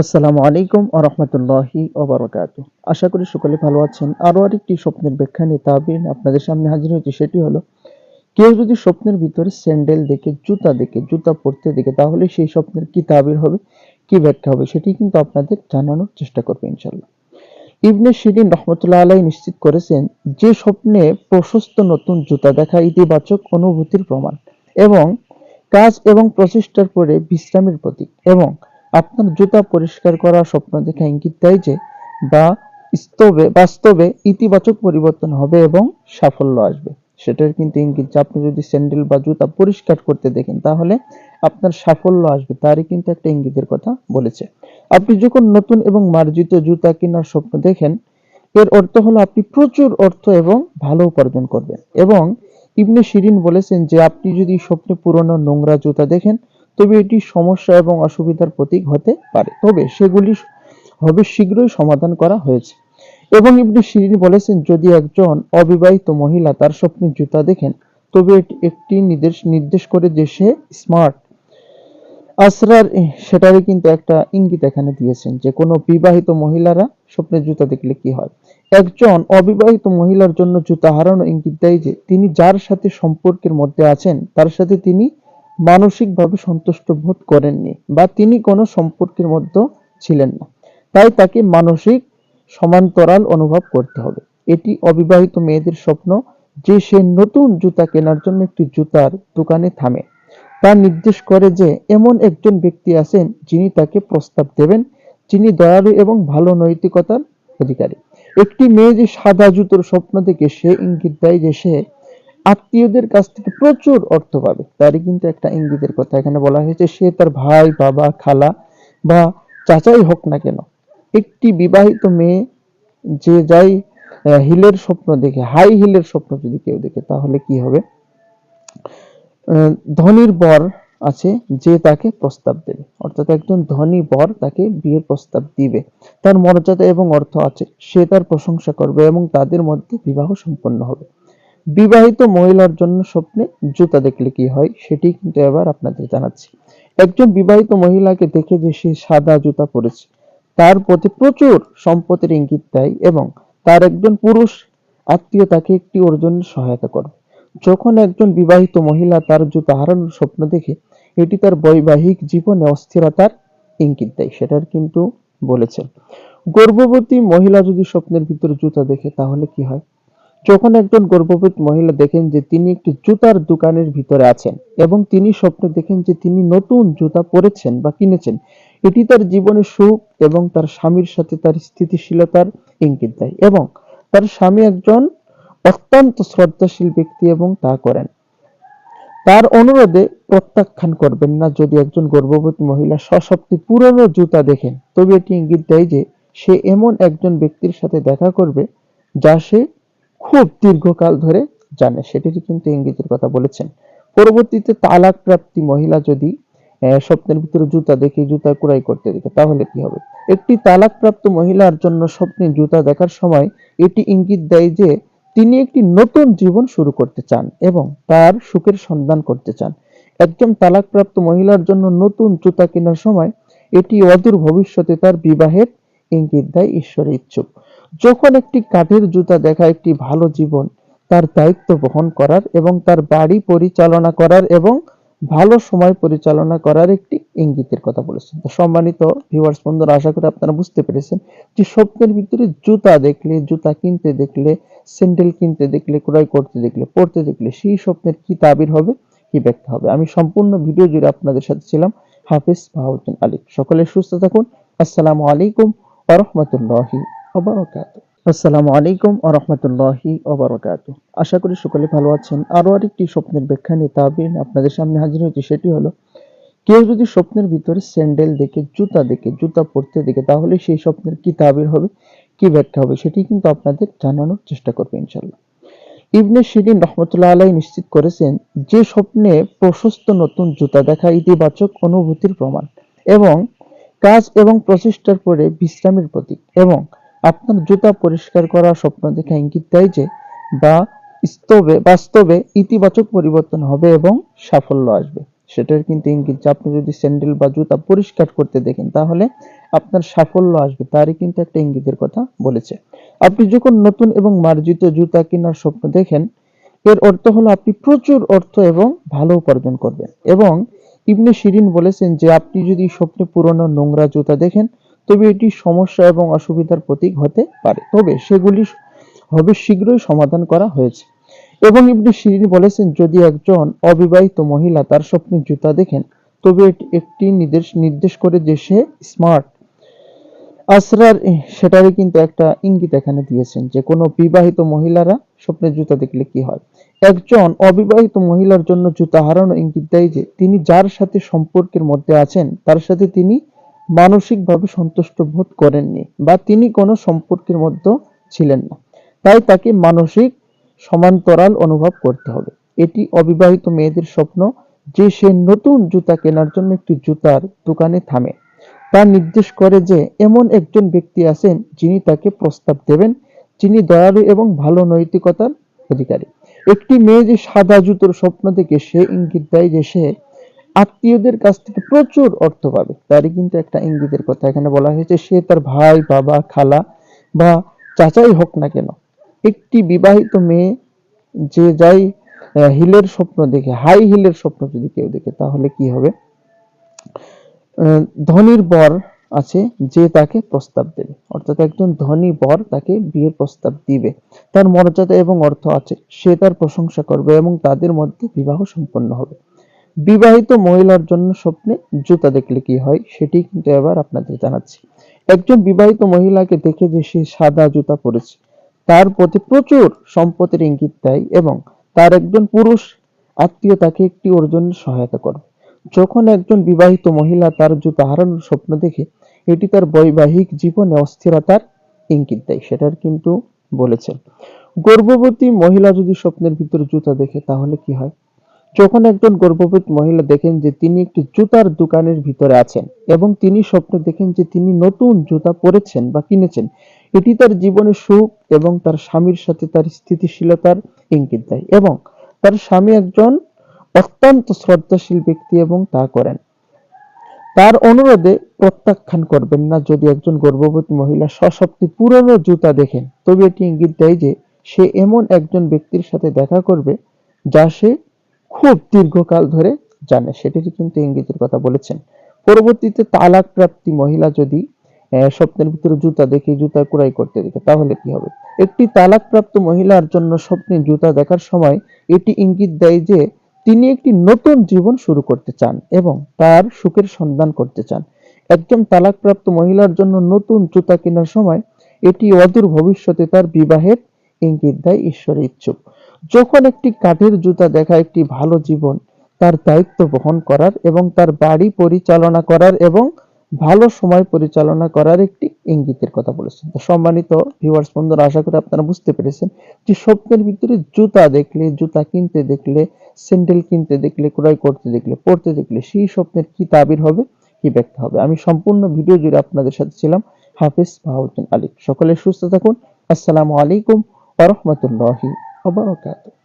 আসসালামু আলাইকুম আ রহমতুল্লাহি ওবরাকাত আশা করি সকলে ভালো আছেন। আরও আরেকটি স্বপ্নের ব্যাখ্যা নিয়ে তাবিন আপনাদের সামনে হাজির হয়েছে, সেটি হলো, কেউ যদি স্বপ্নের ভিতরে স্যান্ডেল দেখে, জুতা দেখে, জুতা পরতে দেখে, তাহলে সেই স্বপ্নের কি তাবির হবে, কি ব্যাখ্যা হবে, সেটি কিন্তু আপনাদের জানানোর চেষ্টা করবে ইনশাল্লাহ ইবনে শিরিন রহমতুল্লাহ আলাই নিশ্চিত করেছেন, যে স্বপ্নে প্রশস্ত নতুন জুতা দেখা ইতিবাচক অনুভূতির প্রমাণ এবং কাজ এবং প্রচেষ্টার পরে বিশ্রামের প্রতীক এবং আপনার জুতা পরিষ্কার করার স্বপ্ন দেখে ইঙ্গিত দেয় যে, বা স্তবে, বাস্তবে ইতিবাচক পরিবর্তন হবে এবং সাফল্য আসবে। সেটার কিন্তু ইঙ্গিত যে, আপনি যদি স্যান্ডেল বা জুতা পরিষ্কার করতে দেখেন, তাহলে আপনার সাফল্য আসবে তারই কিন্তু একটা ইঙ্গিতের কথা বলেছে। আপনি যখন নতুন এবং মার্জিত জুতা কেনার স্বপ্ন দেখেন, এর অর্থ হলো আপনি প্রচুর অর্থ এবং ভালো উপার্জন করবেন। এবং ইবনে শিরিন বলেছেন যে, আপনি যদি স্বপ্নে পুরনো নোংরা জুতা দেখেন তবে এটি সমস্যা এবং অসুবিধার প্রতীক হতে পারে। তবে সেগুলি হবে শীঘ্রই সমাধান করা হয়েছে। এবং ইবনে শিরিন বলেছেন, যদি একজন অবিবাহিত মহিলা তার স্বপ্নে জুতা দেখেন, তবে এটি একটি নির্দেশ নির্দেশ করে যে সে স্মার্ট আসরার সেটারই কিন্তু একটা ইঙ্গিত এখানে দিয়েছেন যে, কোনো বিবাহিত মহিলারা স্বপ্নে জুতা দেখলে কি হয়? একজন অবিবাহিত মহিলার জন্য জুতা হারানো ইঙ্গিত দেয় যে, তিনি যার সাথে সম্পর্কের মধ্যে আছেন, তার সাথে তিনি মানসিকভাবে সন্তুষ্ট বোধ করেননি বা তিনি কোনো সম্পর্কের মধ্যে ছিলেন না। তাই তাকে মানসিক সমান্তরাল অনুভব করতে হবে। এটি অবিবাহিত মেয়েদের স্বপ্ন যে সে নতুন জুতা কেনার জন্য একটি জুতার দোকানে থামে। তা নির্দেশ করে যে এমন একজন ব্যক্তি আছেন যিনি তাকে প্রস্তাব দেবেন, যিনি দয়ালু এবং ভালো নৈতিকতার অধিকারী। একটি মেয়ে যে সাদা জুতোর স্বপ্ন দেখে সে ইঙ্গিত দেয় যে সে আত্মীয়দের কাছ থেকে প্রচুর অর্থ পাবে। তারই কিন্তু একটা ইঙ্গিতের কথা এখানে বলা হয়েছে, সে তার ভাই, বাবা, খালা বা চাচাই হোক না কেন, একটি বিবাহিত মেয়ে যে যাই হিলের স্বপ্ন দেখে, হাই হিলের স্বপ্ন যদি কেউ দেখে, তাহলে কি হবে? ধনির বর আছে যে তাকে প্রস্তাব দেবে। অর্থাৎ একজন ধনী বর তাকে বিয়ের প্রস্তাব দিবে। তার মর্যাদা এবং অর্থ আছে, সে তার প্রশংসা করবে এবং তাদের মধ্যে বিবাহ সম্পন্ন হবে। বিবাহিত মহিলার জন্য স্বপ্নে জুতা দেখলে কি হয়, সেটি কিন্তু এবার আপনাদের জানাচ্ছি। একজন বিবাহিত মহিলাকে দেখে যে সে সাদা জুতা পরেছে, তার প্রতি প্রচুর সম্পত্তির ইঙ্গিত দেয় এবং তার একজন পুরুষ আত্মীয় তাকে একটি অর্জনের সহায়তা করবে যখন একজন বিবাহিত মহিলা তার জুতা হারানোর স্বপ্ন দেখে, এটি তার বৈবাহিক জীবনে অস্থিরতার ইঙ্গিত দেয়, সেটার কিন্তু বলেছেন। গর্ভবতী মহিলা যদি স্বপ্নের ভিতরে জুতা দেখে, তাহলে কি হয়? যখন একজন গর্ভবতী মহিলা দেখেন যে তিনি একটি জুতার দোকানের ভিতরে আছেন এবং তিনি স্বপ্নে দেখেন যে তিনি নতুন জুতা পরেছেন বা কিনেছেন, এটি তার জীবনে সুখ এবং তার স্বামীর সাথে তার স্থিতিশীলতার ইঙ্গিত দেয় এবং তার স্বামী একজন অত্যন্ত শ্রদ্ধাশীল ব্যক্তি এবং তা করেন। তার অনুরোধে প্রত্যাখ্যান করবেন না যদি একজন গর্ভবতী মহিলা সশক্তি পুরনো জুতা দেখেন, তবে এটি ইঙ্গিত দেয় যে সে এমন একজন ব্যক্তির সাথে দেখা করবে যা সে খুব দীর্ঘকাল ধরে জানে, সেটিরই কিন্তু ইঙ্গিতের কথা বলেছেন। পরবর্তীতে তালাক প্রাপ্তি মহিলা যদি স্বপ্নের ভিতরে জুতা দেখে জুতা কুড়াই করতে দেখে তাহলে কি হবে? একটি তালাকপ্রাপ্ত মহিলার জন্য স্বপ্নে জুতা দেখার সময় এটি ইঙ্গিত দেয় যে, তিনি একটি নতুন জীবন শুরু করতে চান এবং তার সুখের সন্ধান করতে চান। একজন তালাকপ্রাপ্ত মহিলার জন্য নতুন জুতা কেনার সময় এটি অদূর ভবিষ্যতে তার বিবাহের ইঙ্গিত দেয়, ঈশ্বরের ইচ্ছুক। যখন একটি কাঠের জুতা দেখা একটি ভালো জীবন, তার দায়িত্ব বহন করার এবং তার বাড়ি পরিচালনা করার এবং ভালো সময় পরিচালনা করার একটি ইঙ্গিতের কথা বলেছেন। সম্মানিত ভিউয়ার্স বন্ধুরা, আশা করি আপনারা বুঝতে পেরেছেন যে স্বপ্নের ভিতরে জুতা দেখলে, জুতা কিনতে দেখলে, স্যান্ডেল কিনতে দেখলে, ক্রয় করতে দেখলে, পড়তে দেখলে সেই স্বপ্নের কি তাবির হবে, কি ব্যাখ্যা হবে? আমি সম্পূর্ণ ভিডিও জুড়ে আপনাদের সাথে ছিলাম হাফিজ বাহাউদ্দিন আলী। সকলে সুস্থ থাকুন। আসসালামু আলাইকুম ওয়া রাহমাতুল্লাহি আসসালামু আলাইকুম আ রহমতুল্লাহি ওবরাকাত আশা করি সকলে ভালো আছেন। আরও আরেকটি স্বপ্নের ব্যাখ্যা নিয়ে তাবিন আপনাদের সামনে হাজির হয়েছে। সেটি হলো, কেউ যদি স্বপ্নের ভিতরে স্যান্ডেল দেখে, জুতা দেখে, জুতা পরতে দেখে, তাহলে সেই স্বপ্নের তাবির হবে, কি ব্যাখ্যা হবে, সেটি কিন্তু আপনাদের জানানোর চেষ্টা করবে ইনশাল্লাহ ইবনে শিরিন রহমতুল্লাহ আলাই নিশ্চিত করেছেন, যে স্বপ্নে প্রশস্ত নতুন জুতা দেখা ইতিবাচক অনুভূতির প্রমাণ এবং কাজ এবং প্রচেষ্টার পরে বিশ্রামের প্রতীক এবং আপনার জুতা পরিষ্কার করার স্বপ্ন দেখে ইঙ্গিত দেয় যে, বা স্তবে, বাস্তবে ইতিবাচক পরিবর্তন হবে এবং সাফল্য আসবে। সেটার কিন্তু ইঙ্গিত যে, আপনি যদি স্যান্ডেল বা জুতা পরিষ্কার করতে দেখেন, তাহলে আপনার সাফল্য আসবে তারই কিন্তু একটা ইঙ্গিতের কথা বলেছে। আপনি যখন নতুন এবং মার্জিত জুতা কেনার স্বপ্ন দেখেন, এর অর্থ হলো আপনি প্রচুর অর্থ এবং ভালো উপার্জন করবেন। এবং ইবনে শিরিন বলেছেন যে, আপনি যদি স্বপ্নে পুরনো নোংরা জুতা দেখেন তবে এটি সমস্যা এবং অসুবিধার প্রতীক হতে পারে। তবে সেগুলি হবে শীঘ্রই সমাধান করা হয়েছে। এবং ইবনে শিরিন বলেছেন, যদি একজন অবিবাহিত মহিলা তার স্বপ্নে জুতা দেখেন, তবে এটি একটি নির্দেশ নির্দেশ করে যে সে স্মার্ট আসরার সেটারই কিন্তু একটা ইঙ্গিত এখানে দিয়েছেন যে, কোনো বিবাহিত মহিলারা স্বপ্নে জুতা দেখলে কি হয়? একজন অবিবাহিত মহিলার জন্য জুতা হারানো ইঙ্গিত দেয় যে, তিনি যার সাথে সম্পর্কের মধ্যে আছেন, তার সাথে তিনি মানসিকভাবে সন্তুষ্ট বোধ করেননি বা তিনি কোনো সম্পর্কের মধ্যে ছিলেন না। তাই তাকে মানসিক সমান্তরাল অনুভব করতে হবে। এটি অবিবাহিত মেয়েদের স্বপ্ন যে সে নতুন জুতা কেনার জন্য একটি জুতার দোকানে থামে। তা নির্দেশ করে যে এমন একজন ব্যক্তি আছেন যিনি তাকে প্রস্তাব দেবেন, যিনি দয়ালু এবং ভালো নৈতিকতার অধিকারী। একটি মেয়ে যে সাদা জুতোর স্বপ্ন দেখে সে ইঙ্গিত দেয় যে সে আত্মীয়দের কাছ থেকে প্রচুর অর্থ পাবে। তারই কিন্তু একটা ইঙ্গিতের কথা এখানে বলা হয়েছে, সে তার ভাই, বাবা, খালা বা চাচাই হোক না কেন, একটি বিবাহিত মেয়ে যে যাই হিলের স্বপ্ন দেখে, হাই হিলের স্বপ্ন যদি কেউ দেখে, তাহলে কি হবে? ধনীর বর আছে যে তাকে প্রস্তাব দেবে। অর্থাৎ একজন ধনী বর তাকে বিয়ের প্রস্তাব দিবে। তার মর্যাদা এবং অর্থ আছে, সে তার প্রশংসা করবে এবং তাদের মধ্যে বিবাহ সম্পন্ন হবে। বিবাহিত মহিলার জন্য স্বপ্নে জুতা দেখলে কি হয়, সেটি কিন্তু এবার আপনাদের জানাচ্ছি। একজন বিবাহিত মহিলাকে দেখে যে সে সাদা জুতা পরেছে, তার প্রতি প্রচুর সম্পত্তির ইঙ্গিত দেয় এবং তার একজন পুরুষ আত্মীয় তাকে একটি অর্জনের সহায়তা করবে যখন একজন বিবাহিত মহিলা তার জুতা হারানোর স্বপ্ন দেখে, এটি তার বৈবাহিক জীবনে অস্থিরতার ইঙ্গিত দেয়, সেটার কিন্তু বলেছেন। গর্ভবতী মহিলা যদি স্বপ্নের ভিতরে জুতা দেখে, তাহলে কি হয়? যখন একজন গর্ভবতী মহিলা দেখেন যে তিনি একটি জুতার দোকানের ভিতরে আছেন এবং তিনি স্বপ্নে দেখেন যে তিনি নতুন জুতা পরেছেন বা কিনেছেন, এটি তার জীবনে সুখ এবং তার স্বামীর সাথে তার স্থিতিশীলতার ইঙ্গিত দেয় এবং তার স্বামী একজন অত্যন্ত শ্রদ্ধাশীল ব্যক্তি এবং তা করেন। তার অনুরোধে প্রত্যাখ্যান করবেন না যদি একজন গর্ভবতী মহিলা সশক্তি পুরনো জুতা দেখেন, তবে এটি ইঙ্গিত দেয় যে সে এমন একজন ব্যক্তির সাথে দেখা করবে যা সে খুব দীর্ঘকাল ধরে জানে, সেটিরই কিন্তু ইঙ্গিতের কথা বলেছেন। পরবর্তীতে তালাক প্রাপ্তি মহিলা যদি স্বপ্নের ভিতরে জুতা দেখে জুতা কুড়াই করতে দেখে, তাহলে কি হবে? একটি তালাকপ্রাপ্ত মহিলার জন্য স্বপ্নে জুতা দেখার সময় এটি ইঙ্গিত দেয় যে, তিনি একটি নতুন জীবন শুরু করতে চান এবং তার সুখের সন্ধান করতে চান। একজন তালাকপ্রাপ্ত মহিলার জন্য নতুন জুতা কেনার সময় এটি অদূর ভবিষ্যতে তার বিবাহের ইঙ্গিত দেয়, ঈশ্বরের ইচ্ছুক। যখন একটি কাঠের জুতা দেখা একটি ভালো জীবন, তার দায়িত্ব বহন করার এবং তার বাড়ি পরিচালনা করার এবং ভালো সময় পরিচালনা করার একটি ইঙ্গিতের কথা বলেছেন। সম্মানিত ভিউয়ার্স বন্ধুরা, আশা করি আপনারা বুঝতে পেরেছেন যে স্বপ্নের ভিতরে জুতা দেখলে, জুতা কিনতে দেখলে, স্যান্ডেল কিনতে দেখলে, ক্রয় করতে দেখলে, পড়তে দেখলে সেই স্বপ্নের কি তাবির হবে, কি ব্যাখ্যা হবে? আমি সম্পূর্ণ ভিডিও জুড়ে আপনাদের সাথে ছিলাম হাফিজ বাহাউদ্দিন আলী। সকলে সুস্থ থাকুন। আসসালামু আলাইকুম ওয়া রাহমাতুল্লাহি ওয়া বারাকাতুহু